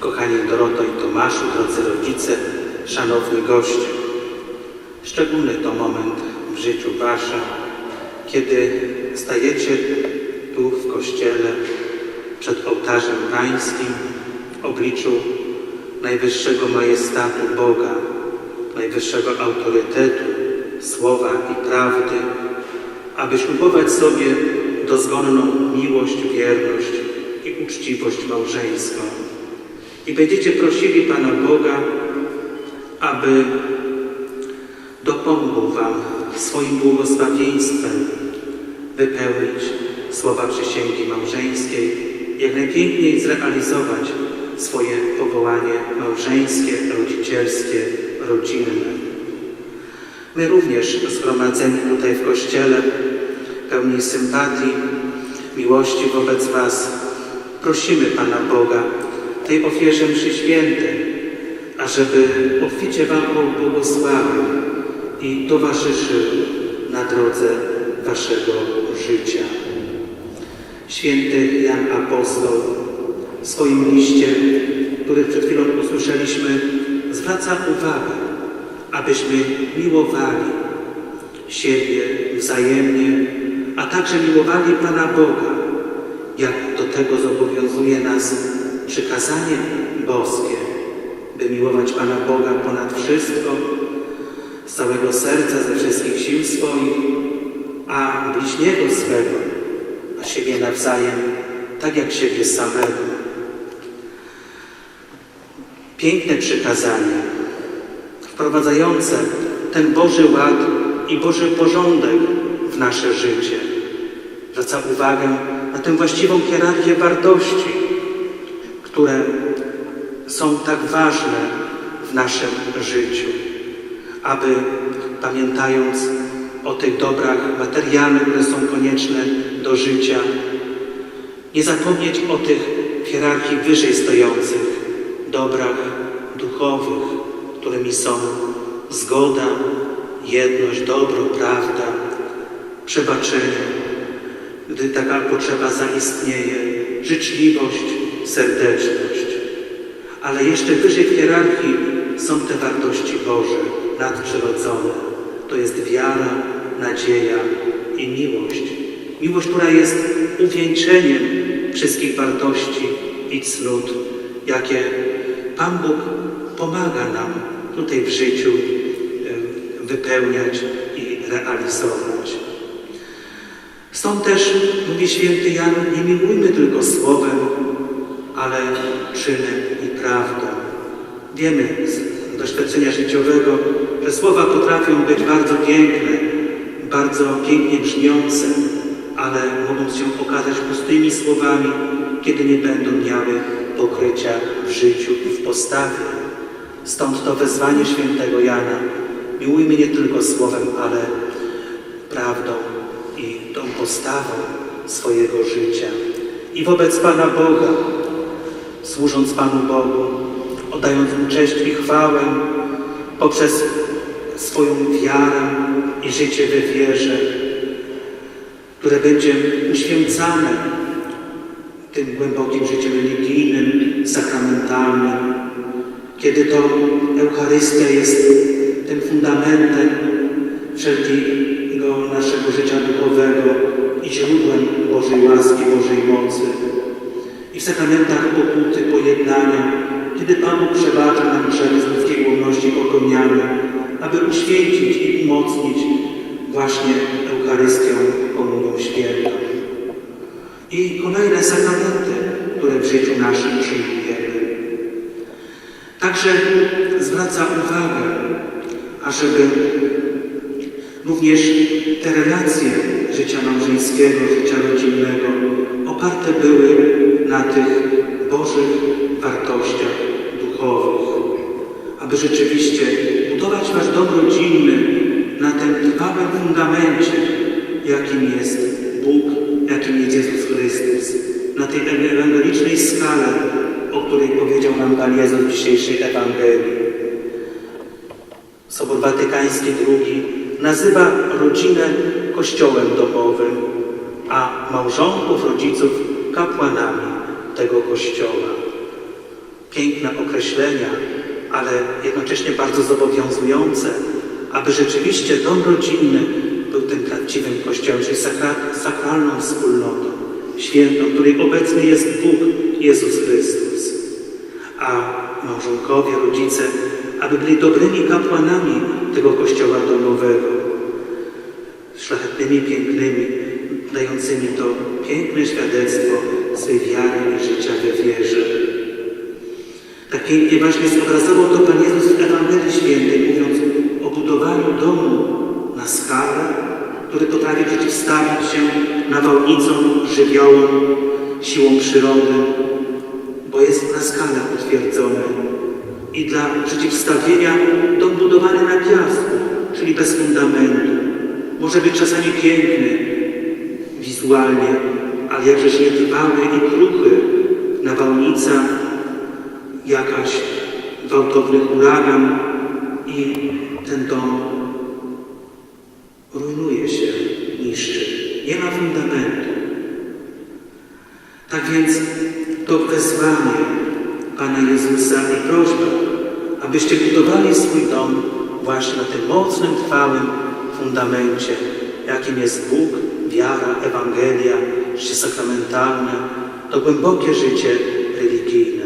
Kochani Doroto i Tomaszu, drodzy rodzice, szanowni goście. Szczególny to moment w życiu Waszym, kiedy stajecie tu w Kościele przed ołtarzem Pańskim w obliczu najwyższego majestatu Boga, najwyższego autorytetu, słowa i prawdy, aby ślubować sobie dozgonną miłość, wierność i uczciwość małżeńską. I będziecie prosili Pana Boga, aby dopomógł Wam swoim błogosławieństwem wypełnić słowa przysięgi małżeńskiej, jak najpiękniej zrealizować swoje powołanie małżeńskie, rodzicielskie, rodzinne. My również zgromadzeni tutaj w Kościele, pełni sympatii, miłości wobec Was, prosimy Pana Boga tej ofierze mszy świętej, ażeby obficie Wam błogosławił i towarzyszył na drodze Waszego życia. Święty Jan Apostoł w swoim liście, który przed chwilą usłyszeliśmy, zwraca uwagę, abyśmy miłowali siebie wzajemnie, a także miłowali Pana Boga, jak do tego zobowiązuje nas przykazanie boskie, by miłować Pana Boga ponad wszystko, z całego serca, ze wszystkich sił swoich, a bliźniego swego, a siebie nawzajem, tak jak siebie samego. Piękne przykazanie, wprowadzające ten Boży ład i Boży porządek w nasze życie. Zwraca uwagę na tę właściwą hierarchię wartości, które są tak ważne w naszym życiu, aby pamiętając o tych dobrach materialnych, które są konieczne do życia, nie zapomnieć o tych w hierarchii wyżej stojących dobrach duchowych, którymi są zgoda, jedność, dobro, prawda, przebaczenie, gdy taka potrzeba zaistnieje, życzliwość, serdeczność. Ale jeszcze wyżej w hierarchii są te wartości Boże, nadprzyrodzone. To jest wiara, nadzieja i miłość. Miłość, która jest uwieńczeniem wszystkich wartości i cnót, jakie Pan Bóg pomaga nam tutaj w życiu wypełniać i realizować. Stąd też, mówi święty Jan, nie miłujmy tylko słowem, ale czynem i prawdą. Wiemy z doświadczenia życiowego, że słowa potrafią być bardzo piękne, bardzo pięknie brzmiące, ale mogą się okazać pustymi słowami, kiedy nie będą miały pokrycia w życiu i w postawie. Stąd to wezwanie świętego Jana. Miłujmy nie tylko słowem, ale prawdą i tą postawą swojego życia. I wobec Pana Boga, służąc Panu Bogu, oddając Mu cześć i chwałę poprzez swoją wiarę i życie we wierze, które będzie uświęcane tym głębokim życiem religijnym, sakramentalnym, kiedy to Eucharystia jest tym fundamentem wszelkiego naszego życia duchowego i źródłem Bożej łaski, Bożej mocy. I w sakramentach pokuty, pojednania, kiedy Pan Bóg przebacza nam grzechy z ludzkiej wolności popełniane, aby uświęcić i umocnić właśnie Eucharystią, komunią świętą. I kolejne sakramenty, które w życiu naszym przyjmujemy. Także zwraca uwagę, ażeby również te relacje życia małżeńskiego, życia rodzinnego oparte były na tych Bożych wartościach duchowych. Aby rzeczywiście budować Wasz dom rodzinny na tym trwałym fundamencie, jakim jest Bóg, jakim jest Jezus Chrystus. Na tej ewangelicznej skale, o której powiedział nam Pan Jezus w dzisiejszej Ewangelii. Sobor Watykański II nazywa rodzinę kościołem domowym, a małżonków, rodziców kapłanami tego kościoła. piękne określenia, ale jednocześnie bardzo zobowiązujące, aby rzeczywiście dom rodzinny był tym prawdziwym kościołem, czyli sakra, sakralną wspólnotą, świętą, której obecny jest Bóg, Jezus Chrystus. A małżonkowie, rodzice, aby byli dobrymi kapłanami tego kościoła domowego, szlachetnymi, pięknymi, dającymi to piękne świadectwo swej wiary i życia we wierze. Tak pięknie właśnie zobrazował to Pan Jezus w Ewangelii Świętej, mówiąc o budowaniu domu na skalę, który potrafi przeciwstawić się nawałnicom, żywiołom, siłom przyrody, bo jest na skalę utwierdzony. I dla przeciwstawienia dom budowany na piasku, czyli bez fundamentu. Może być czasami piękny wizualnie, ale jakżeż nietrwały i kruchy, nawałnica, jakaś gwałtowny huragan i ten dom rujnuje się, niszczy. Nie ma fundamentu. Tak więc to wezwanie Pana Jezusa i prośba, abyście budowali swój dom właśnie na tym mocnym, trwałym fundamencie, jakim jest Bóg, wiara, Ewangelia, życie sakramentalne, to głębokie życie religijne.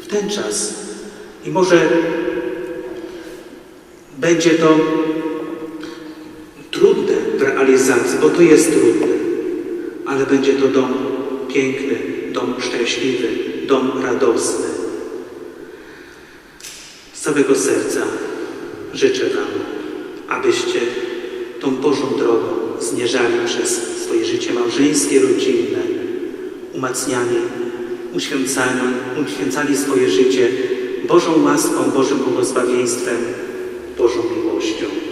W ten czas. I może będzie to trudne w realizacji, bo to jest trudne, ale będzie to dom piękny, dom szczęśliwy, dom radosny. Z całego serca życzę Wam, abyście tą Bożą drogą zmierzali przez swoje życie małżeńskie, rodzinne, umacniani, uświęcani, uświęcali swoje życie Bożą łaską, Bożym błogosławieństwem, Bożą miłością.